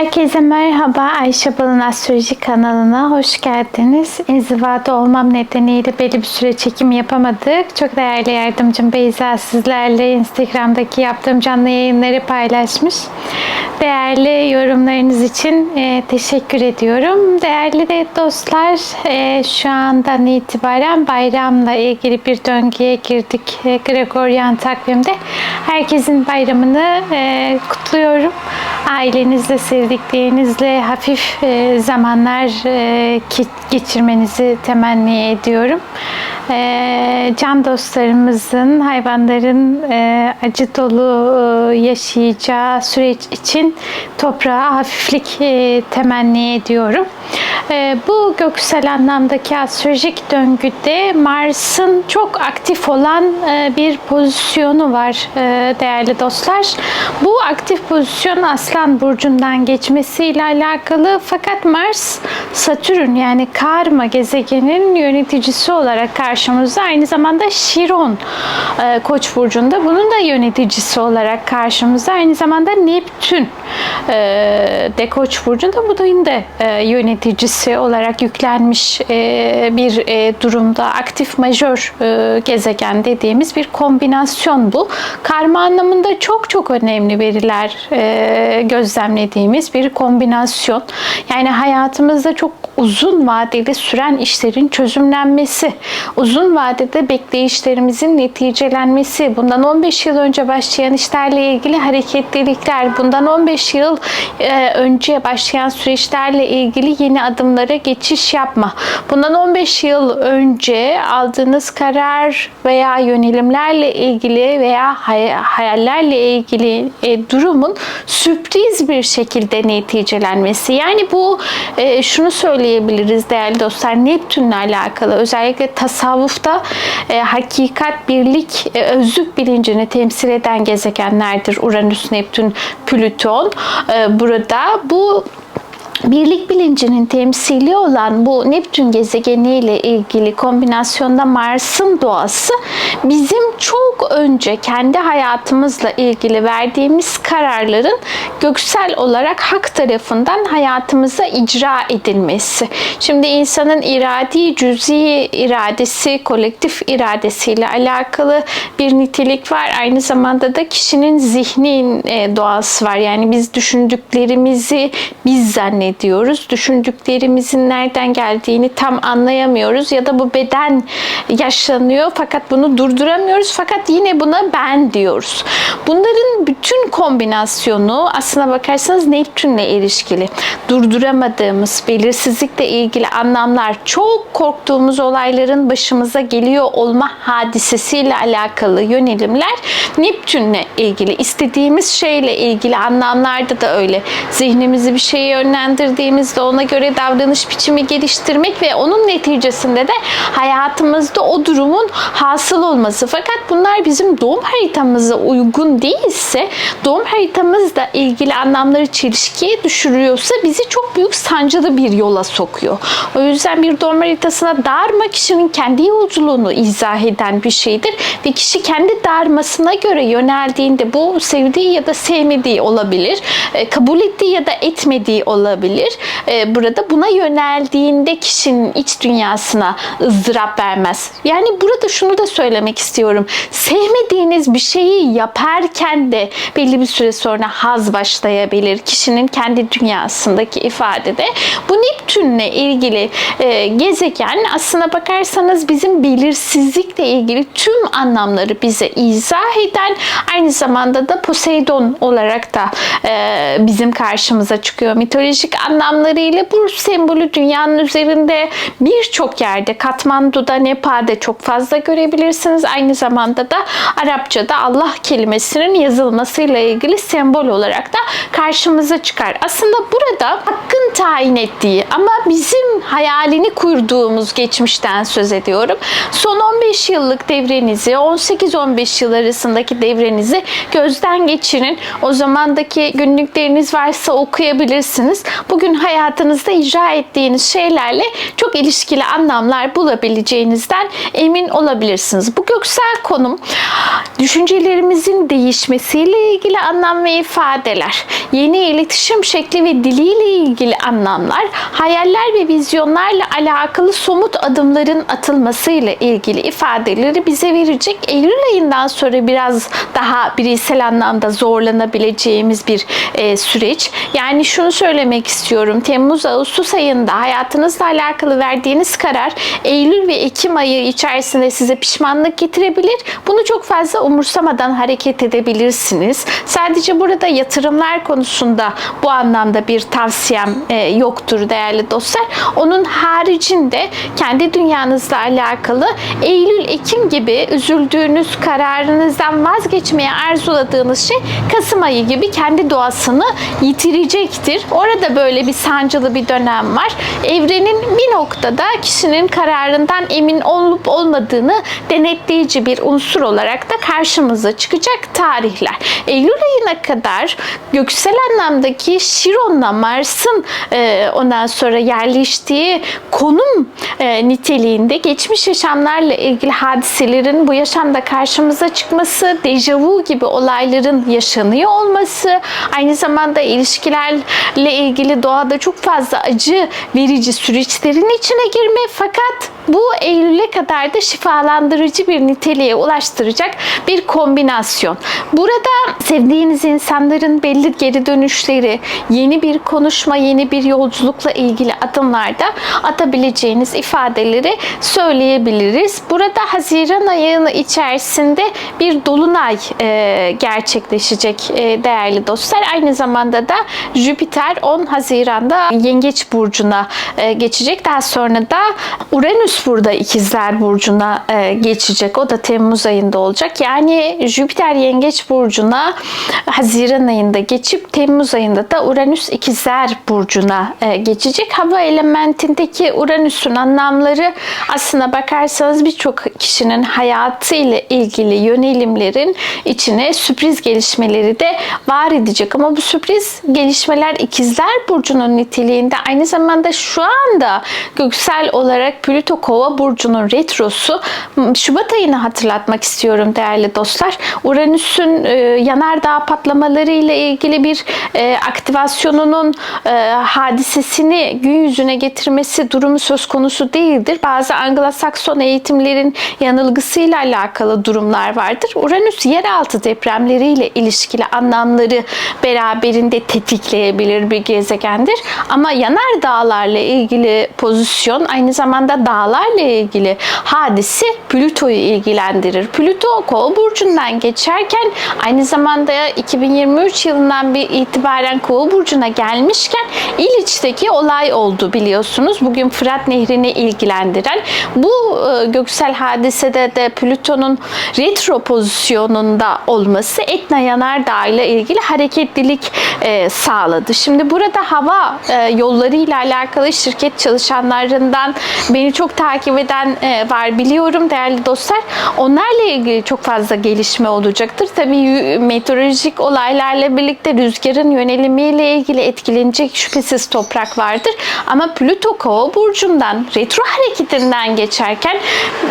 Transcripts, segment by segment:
Herkese merhaba. Ayşe Balın Astroloji kanalına hoş geldiniz. İnzivada olmam nedeniyle belli bir süre çekim yapamadık. Çok değerli yardımcım Beyza sizlerle Instagram'daki yaptığım canlı yayınları paylaşmış. Değerli yorumlarınız için e, teşekkür ediyorum. Değerli de dostlar e, şu andan itibaren bayramla ilgili bir döngüye girdik. E, Gregorian takvimde. Herkesin bayramını e, kutluyorum. Ailenizle, sevdiklerinizle hafif e, zamanlar e, geçirmenizi temenni ediyorum. E, can dostlarımızın, hayvanların e, acı dolu e, yaşayacağı süreç için toprağa hafiflik e, temenni ediyorum. E, bu göksel anlamdaki astrolojik döngüde Mars'ın çok aktif olan e, bir pozisyonu var e, değerli dostlar. Bu aktif pozisyon Aslan burcundan geçmesiyle alakalı. Fakat Mars Satürn yani karma gezegenin yöneticisi olarak karşımızda. Aynı zamanda Şiron e, Koç burcunda bunun da yöneticisi olarak karşımızda. Aynı zamanda Neptün de Koç burcunda. Bunun da e, yöneticisi olarak yüklenmiş e, bir e, durumda aktif majör e, gezegen dediğimiz bir kombinasyon bu. Karma anlamında çok çok önemli veriler gözlemlediğimiz bir kombinasyon. Yani hayatımızda çok uzun vadeli süren işlerin çözümlenmesi, uzun vadede bekleyişlerimizin neticelenmesi, bundan 15 yıl önce başlayan işlerle ilgili hareketlilikler, bundan 15 yıl e, önce başlayan süreçlerle ilgili yeni adımlara geçiş yapma, bundan 15 yıl önce aldığınız karar veya yönelimlerle ilgili veya hay- hayallerle ilgili e, durumun sürpriz bir şekilde neticelenmesi. Yani bu e, şunu söyleyebiliriz değerli dostlar Neptün'le alakalı özellikle tasavvufta e, hakikat, birlik, e, özlük bilincini temsil eden gezegenlerdir. Uranüs, Neptün, Plüton. E, burada bu birlik bilincinin temsili olan bu Neptün gezegeni ile ilgili kombinasyonda Mars'ın doğası bizim çok önce kendi hayatımızla ilgili verdiğimiz kararların göksel olarak hak tarafından hayatımıza icra edilmesi. Şimdi insanın iradi, cüzi iradesi, kolektif iradesiyle alakalı bir nitelik var. Aynı zamanda da kişinin zihnin e, doğası var. Yani biz düşündüklerimizi biz zannediyoruz. Düşündüklerimizin nereden geldiğini tam anlayamıyoruz ya da bu beden yaşlanıyor fakat bunu durduramıyoruz fakat yine buna ben diyoruz. Bunların bütün kombinasyonu aslına bakarsanız Neptün'le ilişkili. Durduramadığımız, belirsizlikle ilgili anlamlar, çok korktuğumuz olayların başımıza geliyor olma hadisesiyle alakalı yönelimler Neptün'le ilgili. istediğimiz şeyle ilgili anlamlarda da öyle. Zihnimizi bir şeye yönlendirdiğimizde ona göre davranış biçimi geliştirmek ve onun neticesinde de hayatımızda o durumun hasıl olması. Fakat bunlar bizim doğum haritamıza uygun değilse doğum haritamızla ilgili anlamları çelişkiye düşürüyorsa bizi çok büyük sancılı bir yola sokuyor. O yüzden bir doğum haritasına darma kişinin kendi yolculuğunu izah eden bir şeydir ve kişi kendi darmasına göre yöneldiğinde bu sevdiği ya da sevmediği olabilir. e, Kabul ettiği ya da etmediği olabilir. E, Burada buna yöneldiğinde kişinin iç dünyasına ızdırap vermez. Yani burada şunu da söylemek istiyorum. Sevmediğiniz bir şeyi yaparken de belli bir süre sonra haz başlayabilir. Kişinin kendi dünyasındaki ifadede. Bu Neptün'le ilgili e, gezegen aslına bakarsanız bizim belirsizlikle ilgili tüm anlamları bize izah eden aynı zamanda da Poseidon olarak da e, bizim karşımıza çıkıyor. Mitolojik anlamlarıyla bu sembolü dünyanın üzerinde birçok yerde Katmandu'da, Nepal'de çok fazla görebilirsiniz. Aynı zamanda da Arapçada Allah kelimesinin yazılmasıyla ilgili sembol olarak da karşımıza çıkar. Aslında burada hakkın tayin ettiği ama bizim hayalini kurduğumuz geçmişten söz ediyorum. Son 15 yıllık devrenizi, 18-15 yıl arasındaki devrenizi gözden geçirin. O zamandaki günlükleriniz varsa okuyabilirsiniz. Bugün hayatınızda icra ettiğiniz şeylerle çok ilişkili anlamlar bulabileceğinizden emin olabilirsiniz. Bu göksel konum düşüncelerimizin değişmesiyle ilgili anlam ve ifadeler, yeni iletişim şekli ve diliyle ilgili anlamlar, hayaller ve vizyonlarla alakalı somut adımların atılmasıyla ilgili ifadeleri bize verecek. Eylül ayından sonra biraz daha bireysel anlamda zorlanabileceğimiz bir e, süreç. Yani şunu söylemek istiyorum. Temmuz Ağustos ayında hayatınızla alakalı verdiğiniz karar Eylül ve Ekim ayı içerisinde size pişmanlık getirebilir. Bunu çok fazla umursamadan hareket edebilirsiniz. Sadece burada yatırımlar konusunda bu anlamda bir tavsiyem e, yoktur değerli dostlar. Onun haricinde kendi dünyanızla alakalı Eylül, Ekim gibi üzüldüğünüz kararınızdan vazgeçmeye arzuladığınız şey Kasım ayı gibi kendi doğasını yitirecektir. Orada böyle bir sancılı bir dönem var. Evrenin bir noktada kişinin kararından emin olup olmadığını denetleyici bir unsur olarak da karşımıza çıkacak tarihler. Eylül ayına kadar göksel anlamdaki Şiron'la Mars'ın e, ondan sonra yerleştiği konum e, niteliğinde geçmiş yaşamlarla ilgili hadiselerin bu yaşamda karşımıza çıkması, dejavu gibi olayların yaşanıyor olması, aynı zamanda ilişkilerle ilgili doğada çok fazla acı verici süreçlerin içine girme fakat bu Eylül'e kadar da şifalandırıcı bir niteliğe ulaştıracak bir kombinasyon. Burada sevdiğiniz insanların belli geri dönüşleri, yeni bir konuşma, yeni bir yolculukla ilgili adımlarda atabileceğiniz ifadeleri söyleyebiliriz. Burada Haziran ayının içerisinde bir dolunay e, gerçekleşecek e, değerli dostlar. Aynı zamanda da Jüpiter 10 Haziran'da Yengeç burcuna e, geçecek. Daha sonra da Uranüs burada İkizler burcuna e, geçecek. O da Temmuz ayında olacak. Yani Jüpiter Yengeç burcuna Haziran ayında geçip Temmuz ayında da Uranüs İkizler burcuna e, geçecek. Hava elementindeki Uranüs'ün anlamları aslına bakarsanız birçok kişinin hayatı ile ilgili yönelimlerin içine sürpriz gelişmeleri de var edecek. Ama bu sürpriz gelişmeler İkizler burcunun niteliğinde aynı zamanda şu anda göksel olarak Plüto Kova burcunun retrosu Şubat ayını hatırlatmak istiyorum değerli dostlar. Uranüs'ün e, yanardağ patlamaları ile ilgili bir e, aktivasyonunun e, hadisesini gün yüzüne getirmesi durumu söz konusu değildir. Bazı Anglo-Sakson eğitimlerin yanılgısıyla alakalı durumlar vardır. Uranüs yeraltı depremleriyle ilişkili anlamları beraberinde tetikleyebilir bir gezegendir. Ama yanar dağlarla ilgili pozisyon aynı zamanda dağlarla ilgili hadisi Plüto'yu ilgilendirir. Plüto Kova burcundan geçerken aynı zamanda 2023 yılından bir itibaren Kova burcuna gelmişken İliç'teki olay oldu biliyorsunuz. Bugün Fırat Nehri'ni ilgilendiren bu e, göksel hadisede de Plüton'un retro pozisyonunda olması Etna Yanardağ ile ilgili hareketlilik e, sağladı. Şimdi burada hava e, yolları ile alakalı şirket çalışanlarından beni çok takip eden e, var biliyorum değerli dostlar. Onlarla ilgili çok fazla gelişme olacaktır. Tabii meteorolojik olaylarla birlikte rüzgarın yönelimiyle ilgili etkilenecek şüphesiz toprak vardır. Ama Plüto Kova burcundan retro hareketinden geçerken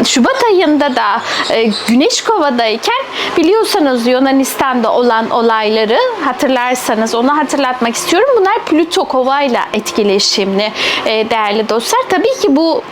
Şubat ayında da e, Güneş Kova'dayken biliyorsanız Yunanistan'da olan olayları hatırlarsanız onu hatırlatmak istiyorum. Bunlar Plüto Kova ile etkileşimli e, değerli dostlar. Tabii ki bu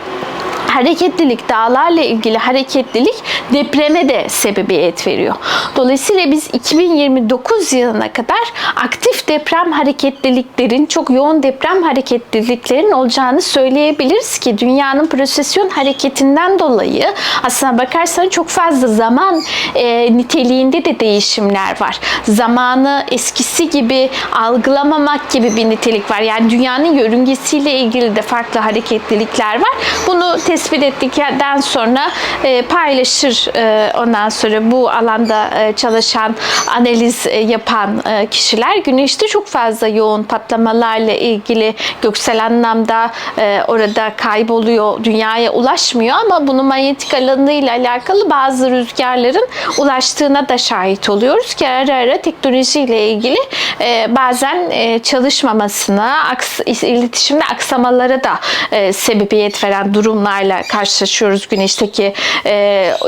hareketlilik, dağlarla ilgili hareketlilik depreme de sebebiyet veriyor. Dolayısıyla biz 2029 yılına kadar aktif deprem hareketliliklerin, çok yoğun deprem hareketliliklerin olacağını söyleyebiliriz ki dünyanın prosesyon hareketinden dolayı aslına bakarsanız çok fazla zaman e, niteliğinde de değişimler var. Zamanı eskisi gibi algılamamak gibi bir nitelik var. Yani dünyanın yörüngesiyle ilgili de farklı hareketlilikler var. Bunu tespit tespit ettikten sonra e, paylaşır e, ondan sonra bu alanda e, çalışan analiz e, yapan e, kişiler. Güneşte çok fazla yoğun patlamalarla ilgili göksel anlamda e, orada kayboluyor dünyaya ulaşmıyor. Ama bunun manyetik alanıyla alakalı bazı rüzgarların ulaştığına da şahit oluyoruz ki ara ara teknolojiyle ilgili e, bazen e, çalışmamasına aks, iletişimde aksamalara da e, sebebiyet veren durumlarla karşılaşıyoruz güneşteki e,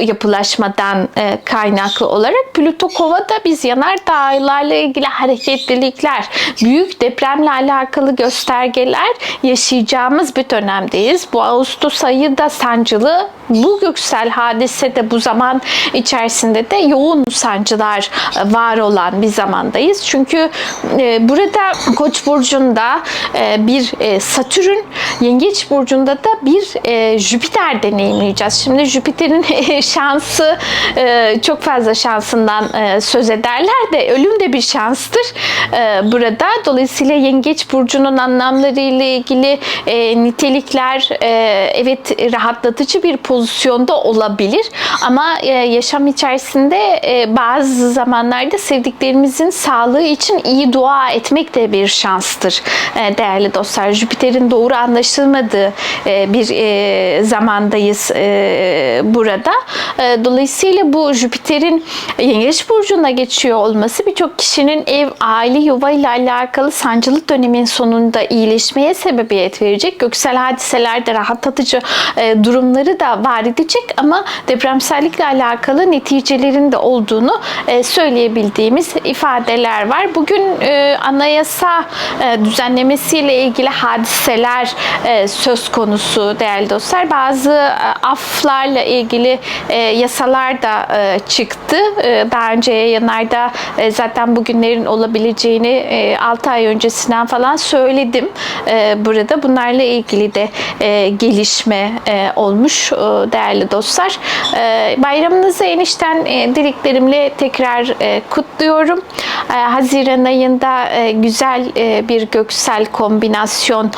yapılaşmadan e, kaynaklı olarak. Plüto Kova'da biz yanardağlarla ilgili hareketlilikler, büyük depremle alakalı göstergeler yaşayacağımız bir dönemdeyiz. Bu Ağustos ayı da sancılı. Bu göksel hadise de bu zaman içerisinde de yoğun sancılar e, var olan bir zamandayız. Çünkü e, burada Koç burcunda e, bir e, Satürn, Yengeç burcunda da bir e, Jüpiter deneyimleyeceğiz. Şimdi Jüpiter'in şansı e, çok fazla şansından e, söz ederler de ölüm de bir şanstır e, burada. Dolayısıyla Yengeç burcunun anlamları ile ilgili nitelikler evet rahatlatıcı bir pozisyonda olabilir ama yaşam içerisinde bazı zamanlarda sevdiklerimizin sağlığı için iyi dua etmek de bir şanstır değerli dostlar. Jüpiter'in doğru anlaşılmadığı bir zamandayız e, burada. E, dolayısıyla bu Jüpiter'in Yengeç burcuna geçiyor olması birçok kişinin ev, aile, yuva ile alakalı sancılı dönemin sonunda iyileşmeye sebebiyet verecek. Göksel hadiselerde rahatlatıcı e, durumları da var edecek ama depremsellikle alakalı neticelerin de olduğunu e, söyleyebildiğimiz ifadeler var. Bugün e, anayasa e, düzenlemesiyle ilgili hadiseler e, söz konusu değerli dostlar. Bazı e, aflarla ilgili e, yasalar da e, çıktı. Daha önce yayınlarda zaten bugünlerin olabileceğini e, 6 ay öncesinden falan söyledim. Burada bunlarla ilgili de gelişme olmuş değerli dostlar. Bayramınızı enişten dileklerimle tekrar kutluyorum. Haziran ayında güzel bir göksel kombinasyon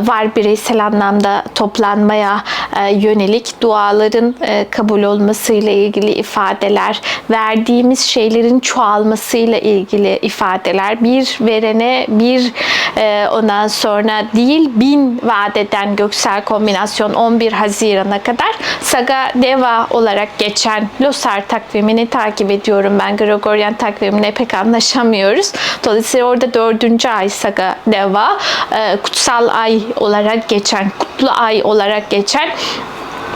var bireysel anlamda toplanmaya e, yönelik duaların e, kabul olmasıyla ilgili ifadeler, verdiğimiz şeylerin çoğalmasıyla ilgili ifadeler, bir verene bir e, ondan sonra değil bin vaat eden göksel kombinasyon 11 Haziran'a kadar Saga Deva olarak geçen Losar takvimini takip ediyorum ben. Gregorian takvimine pek anlaşamıyoruz. Dolayısıyla orada dördüncü ay Saga Deva kutsal ay olarak geçen, kutlu ay olarak geçen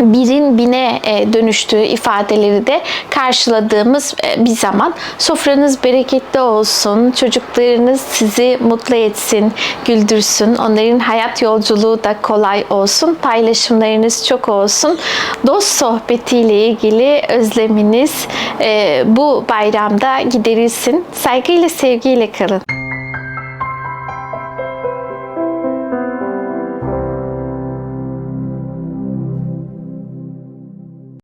birin bine e, dönüştüğü ifadeleri de karşıladığımız e, bir zaman. Sofranız bereketli olsun, çocuklarınız sizi mutlu etsin, güldürsün, onların hayat yolculuğu da kolay olsun, paylaşımlarınız çok olsun. Dost sohbetiyle ilgili özleminiz e, bu bayramda giderilsin. Saygıyla, sevgiyle kalın.